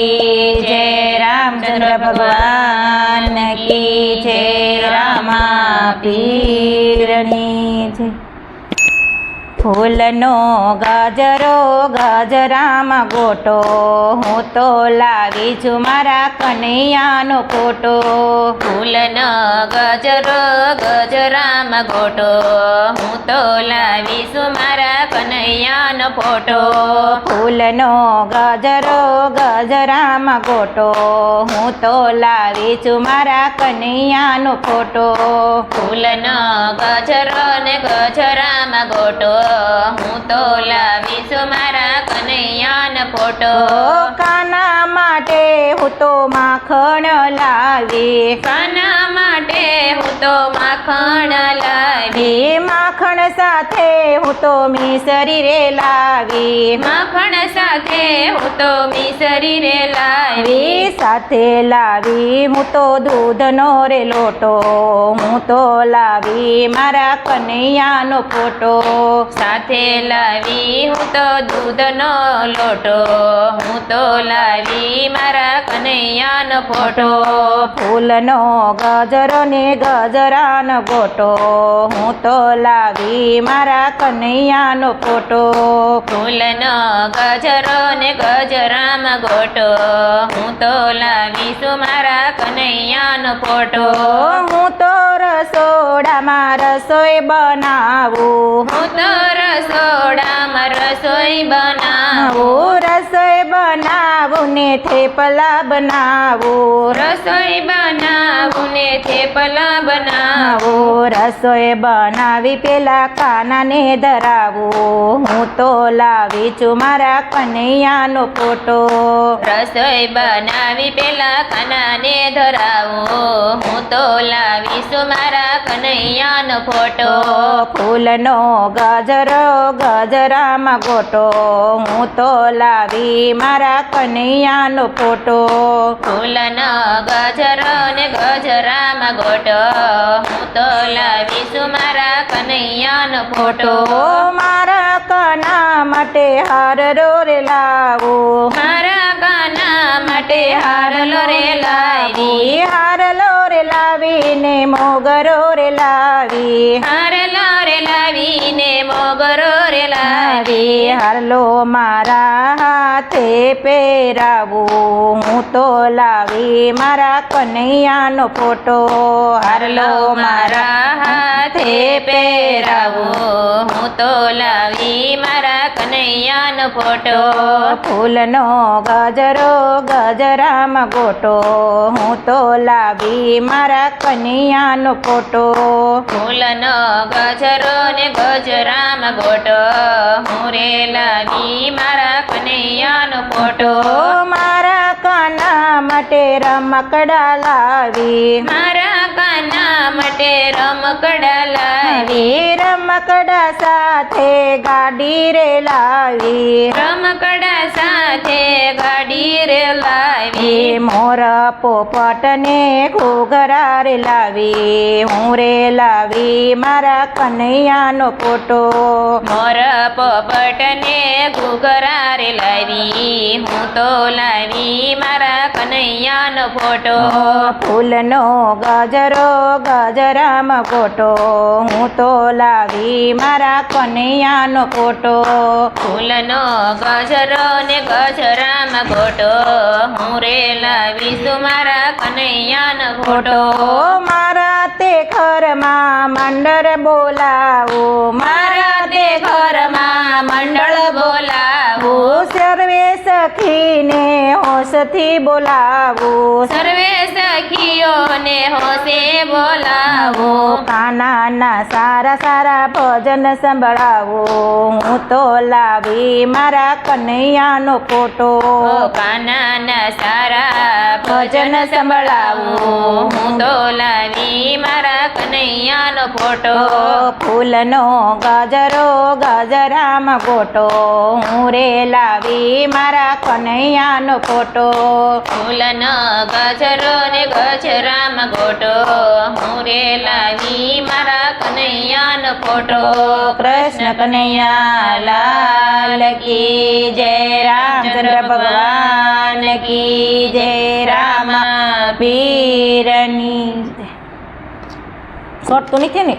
જય રામચંદ્ર ભગવાન કી જય રામા પીરની ફૂલનો ગાજરો, ગાજરામાં ગોટો. હું તો લાવી છું મારા કનૈયાનો ફોટો. ફૂલનો ગજરો, ગજરામાં ગોટો. હું તો લાવીશું મારા કનૈયાનો ફોટો. ફૂલનો ગજરો, ગજરામાં ગોટો. હું તો લાવી છું મારા કનૈયાનો ફોટો. ફૂલનો ગજરો ને ગજરામાં ગોટો. હું તો લાવીશ મારા કનૈયાન ફોટો. કાના માટે હું તો માખણ લાવી. કાના હું તો માખણ લાવી. માખણ સાથે હું તો મિસરી રે લાવી. માખણ સાથે હું તો મિસરી રે લાવી સાથે લાવી હું તો દૂધનો રે લોટો હું તો લાવી મારા કનૈયાનો ફોટો. સાથે લાવી હું તો દૂધનો લોટો હું તો લાવી મારા કનૈયાનો ફોટો. ફૂલનો ગજરો ને ગજરાનો ગોટો હું તો લાવી મારા કનૈયાનો ફોટો. ફૂલનો ગજરો ને ગજરામાં ગોટો હું તો લાવીશું મારા કનૈયાનો ફોટો. હું તો રસોડામાં રસોઈ બનાવું. હું તો રસોડામાં રસોઈ બનાવું. બનાવું ને થેપલા બનાવો. રસોઈ બનાવું ને થેપલા બનાવો. રસોઈ બનાવી પેલા કાનાને ધરાવો. હું તો લાવી છું મારા કનૈયાનો ફોટો. રસોઈ બનાવી પેલા કનાને ધરાવો. હું તો લાવીશું મારા કનૈયાનો ફોટો. ફૂલનો ગજરો ગજરામાં ગોટો હું તો લાવી મારા કનૈયાનો ફોટો. ફૂલનો ગજરો ને ગજરામાં ગોટો. હું તો લાવીશું મારા કનૈયાનો ફોટો. મારા કના માટે હાર રે લાવો. મારા કાના માટે હારલો રે લાવી. હારલો રે લાવીને મોગરો રે લાવી. હારલો રે લાવીને મોગરો રે હારલો મારા હાથે પહેરાવું. હું તો લાવી મારા કનૈયાનો ફોટો. હારલો મારા હાથે પહેરાવો. હું તો લાવી મારા કનૈયાનો ફોટો. ફૂલનો ગજરો ગજરામાં ગોટો. હું તો લાવી મારા કનૈયાનો ફોટો. ફૂલનો ગજરો ને ગજરામાં ગોટો. હું રે લાવી મારા કનૈયાનો ફોટો. મારા કાના માટે રમકડા લાવી. મારા માટે રમકડા લાવી રમકડા સાથે ગાડી રે લાવી. રમકડા સાથે ગાડી રે લાવી. મોર પોપટ ને ઘોઘરા રે લાવી. હું રે લાવી મારા કનૈયાનો ફોટો. મોર પોપટ ને ઘૂઘરા રે લાવી. હું તો લાવી મારા કનૈયાનો ફોટો. ફૂલનો ગજરો ગજરામાં ગોટો હું તો લાવી મારા કનૈયાનો ફોટો ફૂલનો ગજરો ને ગજરામ ગોટો હું રે લાવીશું મારા કનૈયાનો ફોટો મારા તે ઘરમાં મંડળ બોલાવો મારા તે ઘરમાં મંડળ બોલાવો. સર્વે સખીને હોશથી બોલાવો. સર્વે સખીઓને હોશે બોલાવો. કાનાના સારા સારા ભજન સંભળાવો. હું તો લાવી મારા કનૈયાનો ફોટો. કાનાના સારા ભજન સંભળાવો. હું તો લાવી મારા કનૈયાનો ફોટો. ફૂલનો ગાજરો ગાજરામાં ફોટો હું રે લાવી મારા કનૈયાનો ફોટો. ફૂલનો ગાજરો ને ગજરામાં ગોટો હું રે લાવી મારા કનૈયાનો ફોટો. કૃષ્ણ કનૈયા, લાલ કી જય રામચંદ્ર ભગવાન કી જય રામ, પીરની. શોર્ટ તો નથી ને?